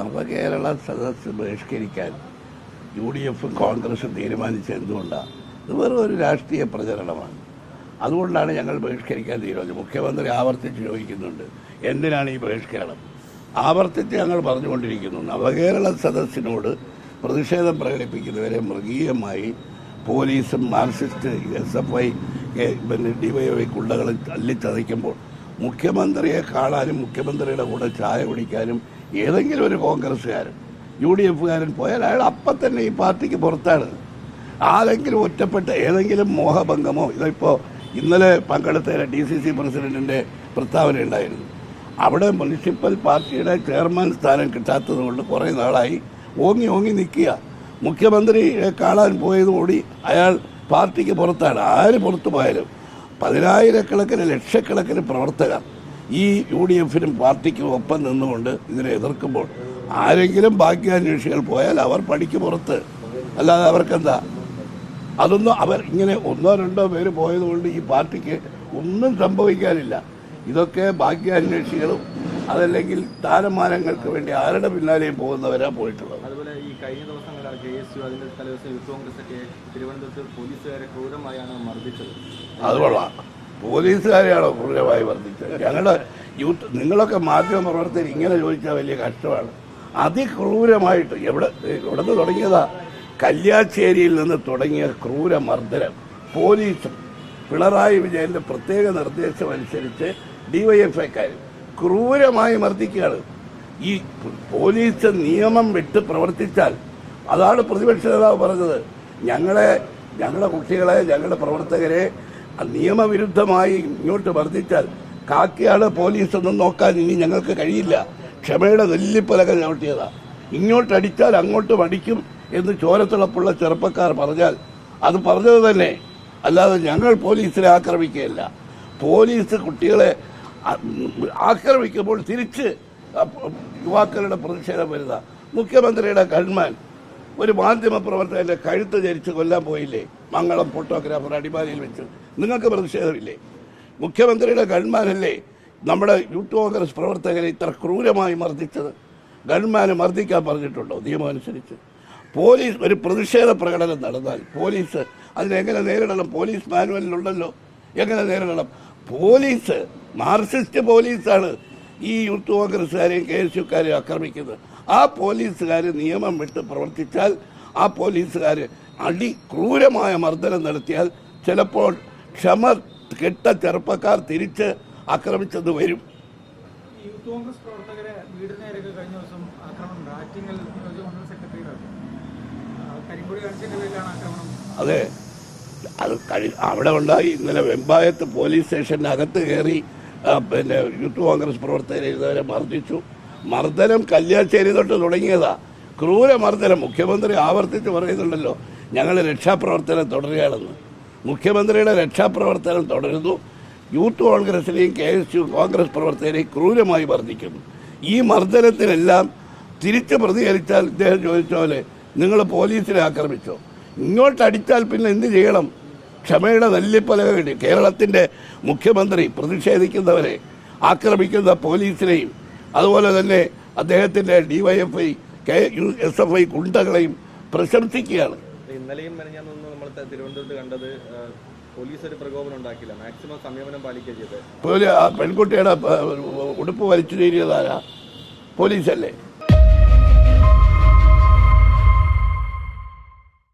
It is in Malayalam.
നമുക്ക് സദസ് ബഹിഷ്കരിക്കാൻ യു ഡി എഫും കോൺഗ്രസും തീരുമാനിച്ചത് എന്തുകൊണ്ടാണ്? ഇത് വെറും ഒരു രാഷ്ട്രീയ പ്രചരണമാണ്. അതുകൊണ്ടാണ് ഞങ്ങൾ ബഹിഷ്കരിക്കാൻ തീരുമാനിച്ചത്. മുഖ്യമന്ത്രി ആവർത്തിച്ച് ചോദിക്കുന്നുണ്ട് എന്തിനാണ് ഈ ബഹിഷ്കരണം? ആവർത്തിച്ച് ഞങ്ങൾ പറഞ്ഞുകൊണ്ടിരിക്കുന്നു നവകേരള സദസ്സിനോട് പ്രതിഷേധം പ്രകടിപ്പിക്കുന്നവരെ മൃഗീയമായി പോലീസും മാർക്സിസ്റ്റ് എസ് എഫ് ഐ പിന്നെ ഡിവൈഎഫ്ഐ കുണ്ടകൾ തല്ലിച്ചതയ്ക്കുമ്പോൾ മുഖ്യമന്ത്രിയെ കാണാനും മുഖ്യമന്ത്രിയുടെ കൂടെ ചായ കുടിക്കാനും ഏതെങ്കിലും ഒരു കോൺഗ്രസ്സുകാരൻ യു ഡി എഫുകാരൻ പോയാൽ അയാൾ അപ്പം തന്നെ ഈ പാർട്ടിക്ക് പുറത്താണ്. ആരെങ്കിലും ഒറ്റപ്പെട്ട ഏതെങ്കിലും മോഹഭംഗമോ ഇതിപ്പോൾ ഇന്നലെ പങ്കെടുത്ത ഡി സി സി പ്രസിഡന്റിന്റെ പ്രസ്താവന ഉണ്ടായിരുന്നു. അവിടെ മുനിസിപ്പൽ പാർട്ടിയുടെ ചെയർമാൻ സ്ഥാനം കിട്ടാത്തത് കൊണ്ട് കുറേ നാളായി ഓങ്ങി ഓങ്ങി നിൽക്കുക. മുഖ്യമന്ത്രി കാണാൻ പോയതോടി അയാൾ പാർട്ടിക്ക് പുറത്താണ്. ആര് പുറത്തു പോയാലും പതിനായിരക്കണക്കിന് ലക്ഷക്കണക്കിന് പ്രവർത്തകർ ഈ യു ഡി എഫിനും പാർട്ടിക്കും ഒപ്പം നിന്നുകൊണ്ട് ഇതിനെ എതിർക്കുമ്പോൾ ആരെങ്കിലും ബാക്കി അന്വേഷികൾ പോയാൽ അവർ പഠിക്ക് പുറത്ത്. അല്ലാതെ അവർക്കെന്താ? അതൊന്നും അവർ ഇങ്ങനെ ഒന്നോ രണ്ടോ പേര് പോയതുകൊണ്ട് ഈ പാർട്ടിക്ക് ഒന്നും സംഭവിക്കാനില്ല. ഇതൊക്കെ ബാക്കി അന്വേഷികളും അതല്ലെങ്കിൽ താരമാനങ്ങൾക്ക് വേണ്ടി ആരുടെ പിന്നാലെയും പോകുന്നവരാ പോയിട്ടുള്ളത്. അതുപോലെ ഈ കഴിഞ്ഞ ദിവസങ്ങളിലാണ് കെ എസ് യു അതിന്റെ തലേദിവസം യൂത്ത് കോൺഗ്രസ് ഒക്കെ തിരുവനന്തപുരത്ത് പോലീസുകാരെ ക്രൂരമായാണ് മർദ്ദിച്ചത്. അത് കൊള്ളാം. പോലീസുകാരെയാണോ ക്രൂരമായി വർദ്ധിച്ചത് ഞങ്ങളുടെ യൂത്ത് നിങ്ങളൊക്കെ മാധ്യമ പ്രവർത്തകർ ഇങ്ങനെ ചോദിച്ചാൽ വലിയ കഷ്ടമാണ്. അതിക്രൂരമായിട്ട് എവിടെ എവിടെ നിന്ന് തുടങ്ങിയതാ? കല്യാശ്ശേരിയിൽ നിന്ന് തുടങ്ങിയ ക്രൂര മർദ്ദനം പോലീസും പിണറായി വിജയന്റെ പ്രത്യേക നിർദ്ദേശം അനുസരിച്ച് ഡിവൈഎഫ്ഐക്കാർ ക്രൂരമായി മർദ്ദിക്കുകയാണ്. ഈ പോലീസ് നിയമം വിട്ട് പ്രവർത്തിച്ചാൽ അതാണ് പ്രതിപക്ഷ നേതാവ് പറഞ്ഞത്. ഞങ്ങളെ ഞങ്ങളുടെ കുട്ടികളെ ഞങ്ങളുടെ പ്രവർത്തകരെ നിയമവിരുദ്ധമായി ഇങ്ങോട്ട് വർദ്ധിച്ചാൽ കാക്കയാണ് പോലീസ് ഒന്നും നോക്കാൻ ഇനി ഞങ്ങൾക്ക് കഴിയില്ല. ക്ഷമയുടെ നെല്ലിപ്പലകൾ ചവിട്ടിയതാണ് ഇങ്ങോട്ടടിച്ചാൽ അങ്ങോട്ടും അടിക്കും എന്ന് ചോരത്തിളപ്പുള്ള ചെറുപ്പക്കാർ പറഞ്ഞാൽ അത് പറഞ്ഞത് തന്നെ. അല്ലാതെ ഞങ്ങൾ പോലീസിനെ ആക്രമിക്കുകയല്ല. പോലീസ് കുട്ടികളെ ആക്രമിക്കുമ്പോൾ തിരിച്ച് യുവാക്കളുടെ പ്രതിഷേധം വരുന്ന മുഖ്യമന്ത്രിയുടെ കൺമാൻ ഒരു മാധ്യമ പ്രവർത്തകന്റെ കഴുത്ത് ധരിച്ച് കൊല്ലാൻ പോയില്ലേ? മംഗളം ഫോട്ടോഗ്രാഫർ അടിമാലിയിൽ വെച്ച്. നിങ്ങൾക്ക് പ്രതിഷേധമില്ലേ? മുഖ്യമന്ത്രിയുടെ ഗൺമാനല്ലേ നമ്മുടെ യൂത്ത് കോൺഗ്രസ് പ്രവർത്തകരെ ഇത്ര ക്രൂരമായി മർദ്ദിച്ചത്? ഗൺമാനെ മർദ്ദിക്കാൻ പറഞ്ഞിട്ടുണ്ടോ നിയമം അനുസരിച്ച് പോലീസ് ഒരു പ്രതിഷേധ പ്രകടനം നടന്നാൽ പോലീസ് അതിനെങ്ങനെ നേരിടണം? പോലീസ് മാനുവലിലുണ്ടല്ലോ എങ്ങനെ നേരിടണം? പോലീസ് മാർക്സിസ്റ്റ് പോലീസാണ് ഈ യൂത്ത് കോൺഗ്രസ്സുകാരെയും കെ എസ് യുക്കാരെയും ആക്രമിക്കുന്നത്. ആ പോലീസുകാർ നിയമം വിട്ട് പ്രവർത്തിച്ചാൽ ആ പോലീസുകാർ അടി ക്രൂരമായ മർദ്ദനം നടത്തിയാൽ ചിലപ്പോൾ ക്ഷമ കെട്ട ചെറുപ്പക്കാർ തിരിച്ച് ആക്രമിച്ചത് വരും. യൂത്ത് കോൺഗ്രസ് പ്രവർത്തകരെ വീടിന് നേരെയൊക്കെ കഴിഞ്ഞ ദിവസം ആക്രമണം. ആറ്റിങ്ങൽ സെക്രട്ടറിയുടെ കരിങ്കൊടി ആക്രമണം. അതെ. അത് കഴി അവിടെ ഉണ്ടായി. ഇന്നലെ വെമ്പായത്ത് പോലീസ് സ്റ്റേഷനകത്ത് കയറി പിന്നെ യൂത്ത് കോൺഗ്രസ് പ്രവർത്തകരെ ഇതുവരെ മർദ്ദിച്ചു. മർദ്ദനം കല്യാശ്ശേരി തൊട്ട് തുടങ്ങിയതാ. ക്രൂര മർദ്ദനം മുഖ്യമന്ത്രി ആവർത്തിച്ച് പറയുന്നുണ്ടല്ലോ ഞങ്ങൾ രക്ഷാപ്രവർത്തനം തുടരുകയാണെന്ന്. മുഖ്യമന്ത്രിയുടെ രക്ഷാപ്രവർത്തനം തുടരുന്നു. യൂത്ത് കോൺഗ്രസിനെയും കെ എസ് യു കോൺഗ്രസ് പ്രവർത്തകരെയും ക്രൂരമായി വർദ്ധിക്കുന്നു ഈ മർദ്ദനത്തിനെല്ലാം തിരിച്ച് പ്രതികരിച്ചാൽ ഇദ്ദേഹം ചോദിച്ച പോലെ നിങ്ങൾ പോലീസിനെ ആക്രമിച്ചോ? ഇങ്ങോട്ടടിച്ചാൽ പിന്നെ എന്ത് ചെയ്യണം? ക്ഷമയുടെ നെല്ലിപ്പലക കിട്ടി കേരളത്തിന്റെ മുഖ്യമന്ത്രി പ്രതിഷേധിക്കുന്നവരെ ആക്രമിക്കുന്ന പോലീസിനെയും അതുപോലെ തന്നെ അദ്ദേഹത്തിന്റെ D Y F I K S F I I ഗുണ്ടകളെയും പ്രശംസിക്കുകയാണ്. ഇന്നലെയും മെനഞ്ഞാന്നൊന്നും നമ്മൾ തിരുവനന്തപുരത്ത് കണ്ടത് പോലീസ് ഒരു പ്രകോപനം ഉണ്ടാക്കില്ല മാക്സിമം സംയമനം പാലിക്കുക ചെയ്തത്. പെൺകുട്ടിയുടെ ഉടുപ്പ് വലിച്ചു തീരിയതാരാ പോലീസല്ലേ?